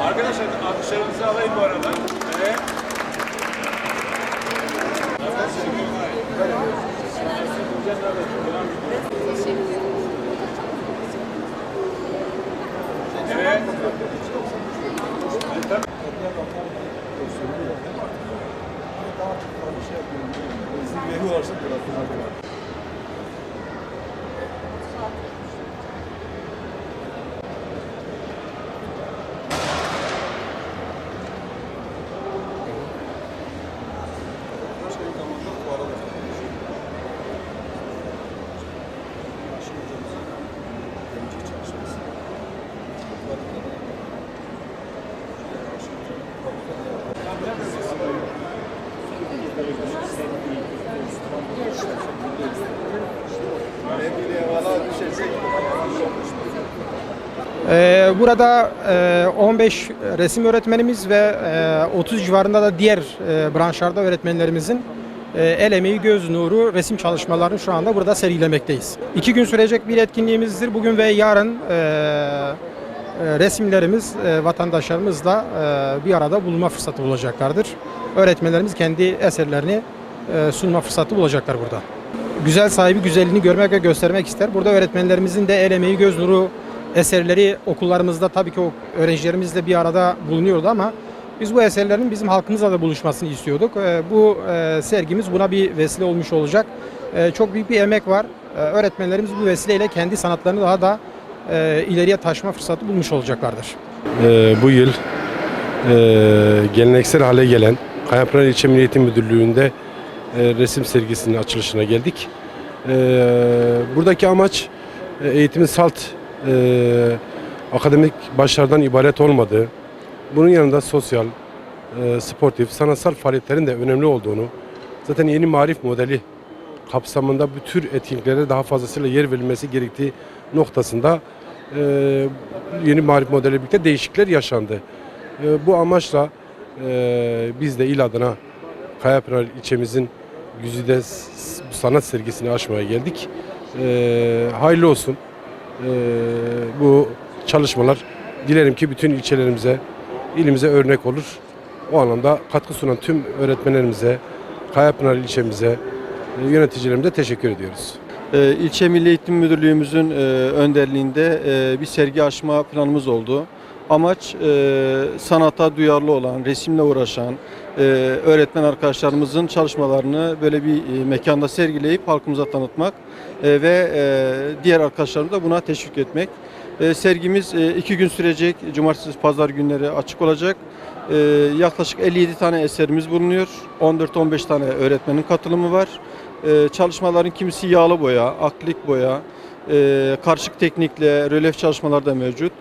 Arkadaşlar alkışlarınızı alayım bu arada. Evet. Evet. Veriyorlarsa biraz Burada e, 15 resim öğretmenimiz ve e, 30 civarında da diğer e, branşlarda öğretmenlerimizin e, el emeği, göz nuru resim çalışmalarını şu anda burada sergilemekteyiz. İki gün sürecek bir etkinliğimizdir. Bugün ve yarın e, e, resimlerimiz e, vatandaşlarımızla e, bir arada bulma fırsatı bulacaklardır. Öğretmenlerimiz kendi eserlerini e, sunma fırsatı bulacaklar burada. Güzel sahibi güzelliğini görmek ve göstermek ister. Burada öğretmenlerimizin de el emeği, göz nuru eserleri okullarımızda tabii ki o öğrencilerimizle bir arada bulunuyordu ama biz bu eserlerin bizim halkımızla da buluşmasını istiyorduk. Ee, Bu e, sergimiz buna bir vesile olmuş olacak. Çok büyük bir emek var. Öğretmenlerimiz bu vesileyle kendi sanatlarını daha da e, ileriye taşıma fırsatı bulmuş olacaklardır. Ee, bu yıl e, geleneksel hale gelen Kayapınar İlçe Milli Eğitim Müdürlüğü'nde e, resim sergisinin açılışına geldik. E, buradaki amaç e, eğitimin salt akademik başarıdan ibaret olmadığı, bunun yanında sosyal, e, sportif, sanatsal faaliyetlerin de önemli olduğunu, zaten yeni marif modeli kapsamında bu tür etkinliklere daha fazlasıyla yer verilmesi gerektiği noktasında yeni marif modeli birlikte değişiklikler yaşandı. Bu amaçla biz de il adına Kayapınar ilçemizin Güzide sanat sergisini açmaya geldik. E, hayırlı olsun. E, bu çalışmalar dilerim ki bütün ilçelerimize, ilimize örnek olur. O anlamda katkı sunan tüm öğretmenlerimize, Kayapınar ilçemize, e, yöneticilerimize teşekkür ediyoruz. Ee, İlçe Milli Eğitim Müdürlüğümüzün e, önderliğinde e, bir sergi açma planımız oldu. Amaç e, sanata duyarlı olan, resimle uğraşan e, öğretmen arkadaşlarımızın çalışmalarını böyle bir e, mekanda sergileyip halkımıza tanıtmak e, ve e, diğer arkadaşlarımızı da buna teşvik etmek. E, Sergimiz e, iki gün sürecek, cumartesi, pazar günleri açık olacak. E, Yaklaşık 57 tane eserimiz bulunuyor. 14-15 tane öğretmenin katılımı var. Ee, çalışmaların kimisi yağlı boya, akrilik boya, e, karışık teknikle rölyef çalışmalar da mevcut.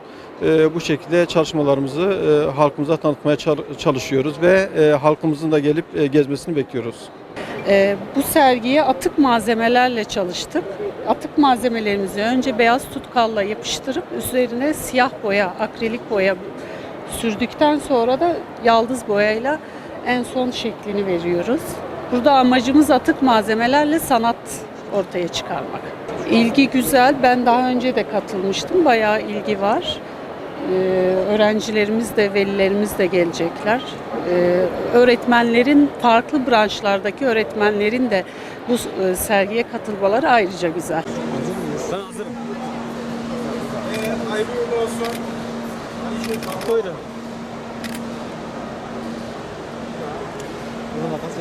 E, bu şekilde çalışmalarımızı e, halkımıza tanıtmaya çal- çalışıyoruz ve e, halkımızın da gelip e, gezmesini bekliyoruz. Ee, bu sergiye atık malzemelerle çalıştık. Atık malzemelerimizi önce beyaz tutkalla yapıştırıp üzerine siyah boya, akrilik boya sürdükten sonra da yaldız boyayla en son şeklini veriyoruz. Burada amacımız atık malzemelerle sanat ortaya çıkarmak. İlgi güzel. Ben daha önce de katılmıştım. Bayağı ilgi var. Ee, öğrencilerimiz de velilerimiz de gelecekler. Ee, öğretmenlerin farklı branşlardaki öğretmenlerin de bu e, sergiye katılmaları ayrıca güzel. Hayırlı uğurlu olsun. Buyurun.